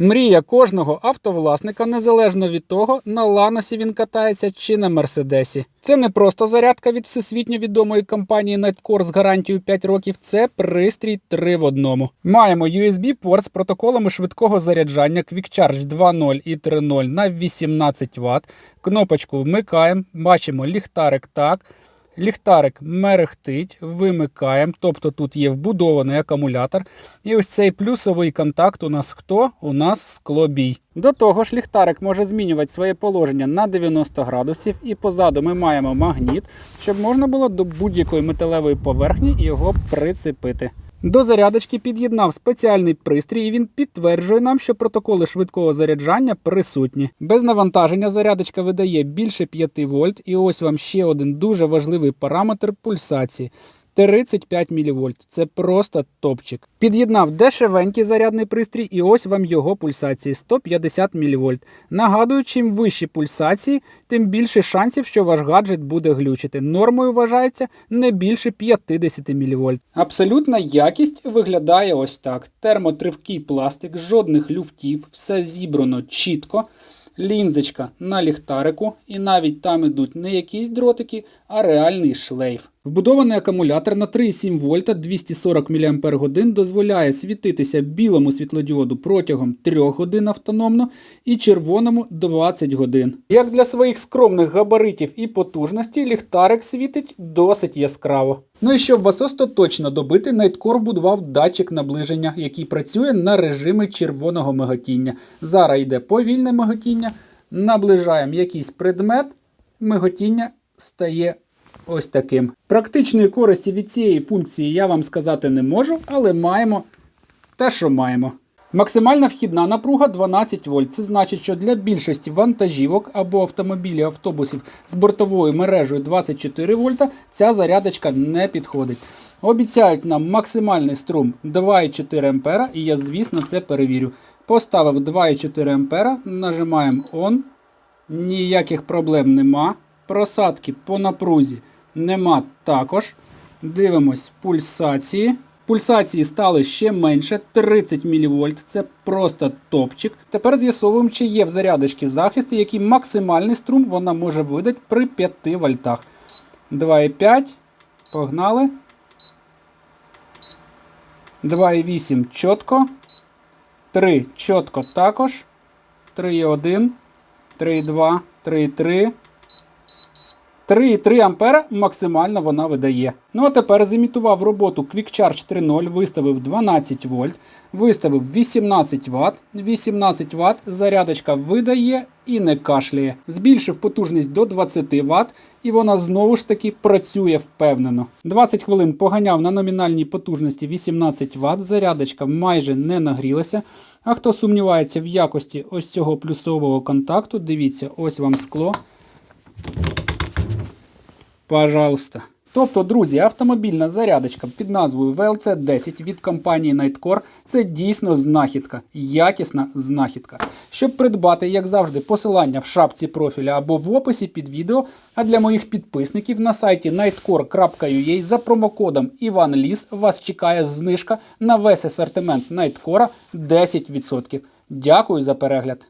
Мрія кожного автовласника незалежно від того, на ланосі він катається чи на мерседесі. Це не просто зарядка від всесвітньо відомої компанії Nightcore з гарантією 5 років. Це пристрій 3 в одному. Маємо USB-порт з протоколами швидкого заряджання Quick Charge 2.0 і 3.0 на 18 Вт. Кнопочку вмикаємо, бачимо ліхтарик так. Ліхтарик мерехтить, вимикаємо, тобто тут є вбудований акумулятор. І ось цей плюсовий контакт у нас хто? У нас склобій. До того ж, ліхтарик може змінювати своє положення на 90 градусів, і позаду ми маємо магніт, щоб можна було до будь-якої металевої поверхні його прицепити. До зарядочки під'єднав спеціальний пристрій, і він підтверджує нам, що протоколи швидкого заряджання присутні. Без навантаження зарядочка видає більше 5 вольт, і ось вам ще один дуже важливий параметр пульсації. 35 мВ. Це просто топчик. Під'єднав дешевенький зарядний пристрій, і ось вам його пульсації 150 мВ. Нагадую, чим вищі пульсації, тим більше шансів, що ваш гаджет буде глючити. Нормою вважається не більше 50 мВ. Абсолютна якість виглядає ось так: термотривкий пластик, жодних люфтів, все зібрано чітко. Лінзочка на ліхтарику, і навіть там ідуть не якісь дротики, а реальний шлейф. Вбудований акумулятор на 3,7 вольта 240 мАч дозволяє світитися білому світлодіоду протягом 3 годин автономно і червоному 20 годин. Як для своїх скромних габаритів і потужності, ліхтарик світить досить яскраво. Ну і щоб вас остаточно добити, Nightcore вбудував датчик наближення, який працює на режимі червоного миготіння. Зараз йде повільне миготіння, наближаємо якийсь предмет, миготіння стає ось таким. Практичної користі від цієї функції я вам сказати не можу, але маємо те, що маємо. Максимальна вхідна напруга 12 вольт. Це значить, що для більшості вантажівок або автомобілів, автобусів з бортовою мережею 24 вольта ця зарядочка не підходить. Обіцяють нам максимальний струм 2,4 ампера, і я, звісно, це перевірю. Поставив 2,4 ампера, нажимаємо ON. Ніяких проблем нема. Просадки по напрузі нема також. Дивимось пульсації. Пульсації стали ще менше 30 мВ. Це просто топчик. Тепер з'ясовуємо, чи є в зарядочці захист, який максимальний струм вона може видати при 5 вольтах. 2,5. Погнали. 2,8 чітко. 3 чітко також. 3,1, 3,2, 3,3. 3,3 ампера максимально вона видає. Ну а тепер зімітував роботу Quick Charge 3.0, виставив 12 вольт, виставив 18 Вт. 18 Вт зарядочка видає і не кашляє. Збільшив потужність до 20 Вт, і вона знову ж таки працює впевнено. 20 хвилин поганяв на номінальній потужності 18 Вт, зарядочка майже не нагрілася. А хто сумнівається в якості ось цього плюсового контакту, дивіться, ось вам скло. Пожалуйста. Тобто, друзі, автомобільна зарядочка під назвою VLC 10 від компанії Nightcore це дійсно знахідка, якісна знахідка. Щоб придбати, як завжди, посилання в шапці профіля або в описі під відео, а для моїх підписників на сайті nightcore.ua за промокодом IvanLis вас чекає знижка на весь асортимент Nightcore 10%. Дякую за перегляд.